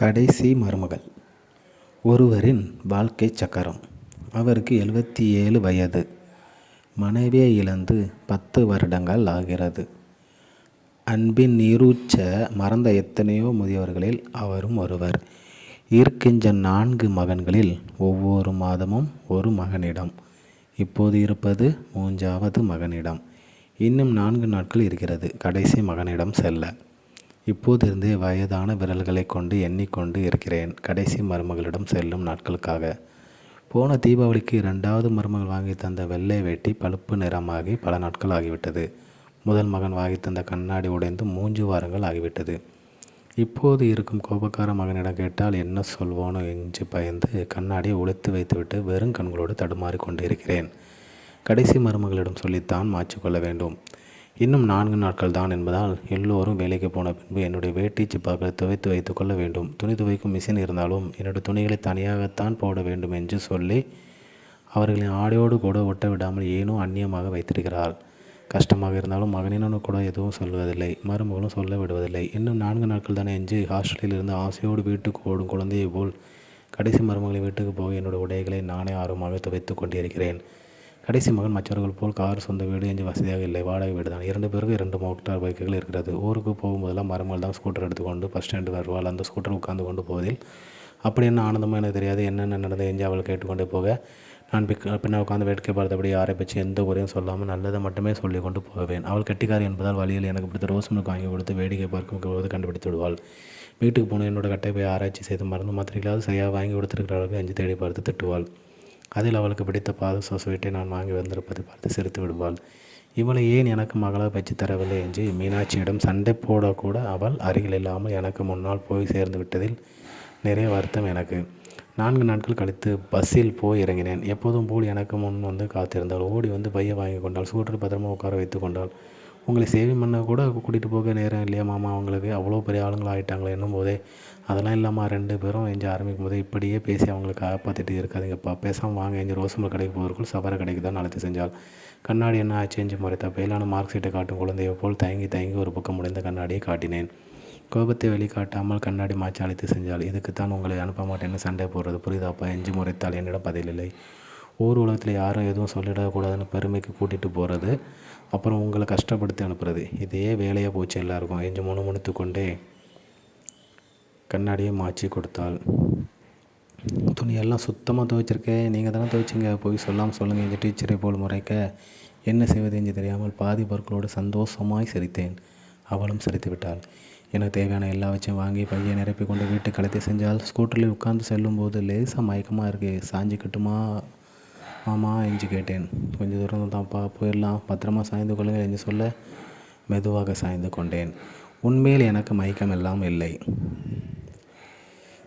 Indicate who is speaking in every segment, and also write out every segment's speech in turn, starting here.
Speaker 1: கடைசி மருமகள். ஒருவரின் வாழ்க்கைச் சக்கரம். அவருக்கு எழுபத்தி ஏழு வயது. மனைவியை இழந்து பத்து வருடங்கள் ஆகிறது. அன்பின் நீரூச்ச மறந்த எத்தனையோ முதியவர்களில் அவரும் ஒருவர். இருக்கின்ற நான்கு மகன்களில் ஒவ்வொரு மாதமும் ஒரு மகனிடம். இப்போது இருப்பது மூன்றாவது மகனிடம். இன்னும் நான்கு நாட்கள் இருக்கிறது. கடைசி மகனிடம் செல்ல. இப்போதிருந்தே வயதான விரல்களை கொண்டு எண்ணிக்கொண்டு இருக்கிறேன். கடைசி மருமகளிடம் செல்லும் நாட்களுக்காக. போன தீபாவளிக்கு இரண்டாவது மருமகள் வாங்கி தந்த வெள்ளை வேட்டி பழுப்பு நிறமாகி பல நாட்கள் ஆகிவிட்டது. முதல் மகன் வாங்கி தந்த கண்ணாடி உடைந்து மூன்று வாரங்கள் ஆகிவிட்டது. இப்போது இருக்கும் கோபக்கார மகனிடம் கேட்டால் என்ன சொல்வோனோ என்று பயந்து கண்ணாடியை உழைத்து வைத்துவிட்டு வெறும் கண்களோடு தடுமாறி கொண்டு இருக்கிறேன் கடைசி மருமகளிடம் சொல்லித்தான் மாற்றிக்கொள்ள வேண்டும். இன்னும் நான்கு நாட்கள் தான் என்பதால் எல்லோரும் வேலைக்கு போன பின்பு என்னுடைய வேட்டி சிப்பாக்களை துவைத்து வைத்து கொள்ள வேண்டும். துணி துவைக்கும் மிஷின் இருந்தாலும் என்னுடைய துணிகளை தனியாகத்தான் போட வேண்டும் என்று சொல்லி அவர்களின் ஆடையோடு கூட ஒட்ட விடாமல் ஏனோ அந்நியமாக வைத்திருக்கிறாள் கஷ்டமாக இருந்தாலும் மகனினும் கூட எதுவும் சொல்வதில்லை. மருமகளும் சொல்ல விடுவதில்லை. இன்னும் நான்கு நாட்கள் தானே எஞ்சி ஹாஸ்டலில் இருந்து ஆசையோடு வீட்டுக்கு ஓடும் குழந்தையை போல் கடைசி மருமகளின் வீட்டுக்கு போக என்னுடைய உடைகளை நானே ஆர்வமாக துவைத்து கொண்டிருக்கிறேன் கடைசி மகன் மற்றவர்கள் போல் கார் சொந்த வீடு என்று வசதியாக இல்லை வாடகை வீடு தான் இரண்டு பேருக்கு இரண்டு மோட்டார் பைக்குகள் இருக்கிறது. ஊருக்கு போகும்போதெல்லாம் மருமகள் தான் ஸ்கூட்டர் எடுத்துக்கொண்டு பஸ் ஸ்டாண்டு வருவாள். அந்த ஸ்கூட்டர் உட்காந்து கொண்டு போவதில் அப்படி என்ன ஆனந்தமாக எனக்கு தெரியாது. என்னென்ன நடந்தது என்று அவள் கேட்டுக்கொண்டே போக நான் பிக் பின்ன உட்காந்து வேடிக்கை பார்த்தபடி யாரை பற்றி எந்த குறையும் சொல்லாமல் நல்லதை மட்டுமே சொல்லி கொண்டு போவேன். அவள் கெட்டிக்காரி என்பதால் வழியில் எனக்கு பிடித்த ரோஸ் மில்க் வாங்கி கொடுத்து வேடிக்கை பார்க்கும் போது கண்டுபிடித்து விடுவாள். வீட்டுக்கு போன என்னோட கட்டை போய் ஆராய்ச்சி செய்து மருந்து மாத்திரைகளாவது சரியாக வாங்கி கொடுத்துருக்கிறவர்களுக்கு அஞ்சு தேடி பார்த்து திட்டுவாள். அதில் அவளுக்கு பிடித்த பாத ஸ்வீட்டை நான் வாங்கி வந்திருப்பதை பார்த்து சிரித்து விடுவாள். இவளை ஏன் எனக்கு மகளாக வச்சு தரவில்லை? என்று மீனாட்சியிடம் சண்டை போடக்கூட அவள் அருகில் இல்லாமல் எனக்கு முன்னால் போய் சேர்ந்து விட்டதில் நிறைய வருத்தம் எனக்கு. நான்கு நாட்கள் கழித்து பஸ்ஸில் போய் இறங்கினேன். எப்போதும் போல் எனக்கு முன் வந்து காத்திருந்தாள். ஓடி வந்து பையை வாங்கி கொண்டாள். சூட்டில் பத்திரமா உட்கார வைத்து கொண்டாள். உங்களை சேவிங் பண்ண கூட கூட்டிகிட்டு போக நேரம் இல்லையா மாமா அவங்களுக்கு? அவ்வளோ பெரிய ஆளுங்களாக ஆகிட்டாங்களே என்னும் போதே. அதெல்லாம் இல்லாமல் ரெண்டு பேரும் எஞ்சி ஆரம்பிக்கும் போது இப்படியே பேசி அவங்களுக்கு காப்பாற்றிட்டு இருக்காதிங்கப்பா. பேசாமல் வாங்க எஞ்சி ரோசமல் கடைக்கு போவதற்குள் சவர கடைக்கு தான் அழைத்து செஞ்சால் கண்ணாடி என்ன ஆச்சு எஞ்சி முறைத்த பெயிலான மார்க் ஷீட்டை காட்டும் குழந்தையை போல் தயங்கி தயங்கி ஒரு பக்கம் முடிந்த கண்ணாடியை காட்டினேன். கோபத்தை வெளிக்காட்டாமல் கண்ணாடி மாற்றி அழைத்து செஞ்சால் இதுக்குத்தான் உங்களை அனுப்ப மாட்டேன்னு சண்டை போடுறது. புரியுதாப்பா? எஞ்சி முறைத்தால் என்னிடம் பதிலில்லை ஊர் உலகத்தில் யாரும் எதுவும் சொல்லிடக்கூடாதுன்னு பெருமைக்கு கூட்டிகிட்டு போகிறது அப்புறம் உங்களை கஷ்டப்படுத்தி அனுப்புறது. இதே வேலையாக போச்சு எல்லாருக்கும். எஞ்சி முணுமுணுத்து கொண்டே கண்ணாடியை மாற்றி கொடுத்தாள். துணியெல்லாம் சுத்தமாக துவைச்சிருக்கேன் நீங்கள் தானே துவைச்சிங்க. போய் சொல்லாமல் சொல்லுங்கள் எங்கள் டீச்சரை போல் முறைக்க. என்ன செய்வது என்று தெரியாமல் பாதி பொருட்களோடு சந்தோஷமாய் சிரித்தேன். அவளும் சிரித்து விட்டாள். எனக்கு தேவையான எல்லாவற்றையும் வாங்கி பையை நிரப்பி கொண்டு வீட்டு கலைத்து செஞ்சால் ஸ்கூட்டரில் உட்காந்து செல்லும்போது லேசாக மயக்கமாக இருக்குது சாஞ்சிக்கட்டுமா ஆமாம் என்று கேட்டேன். கொஞ்சம் தூரம் தான்ப்பா போயிடலாம். பத்திரமா சாய்ந்து கொள்ளுங்கள் என்று சொல்ல மெதுவாக சாய்ந்து கொண்டேன். உண்மையில் எனக்கு மயக்கம் எல்லாம் இல்லை.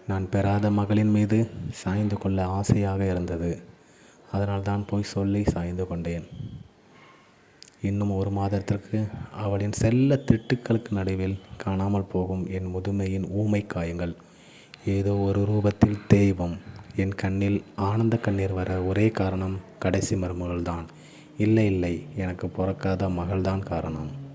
Speaker 1: நான் பெறாத மகளின் மீது சாய்ந்து கொள்ள ஆசையாக இருந்தது. அதனால் தான் போய் சொல்லி சாய்ந்து கொண்டேன். இன்னும் ஒரு மாதத்திற்கு அவளின் செல்ல திட்டுக்களுக்கு நடுவில் காணாமல் போகும் என் முதுமையின் ஊமை காயங்கள் ஏதோ ஒரு ரூபத்தில் தெய்வம். என் கண்ணில் ஆனந்த கண்ணீர் வர ஒரே காரணம் கடைசி மருமகள்தான். இல்லை இல்லை எனக்கு பிறக்காத மகள்தான் காரணம்.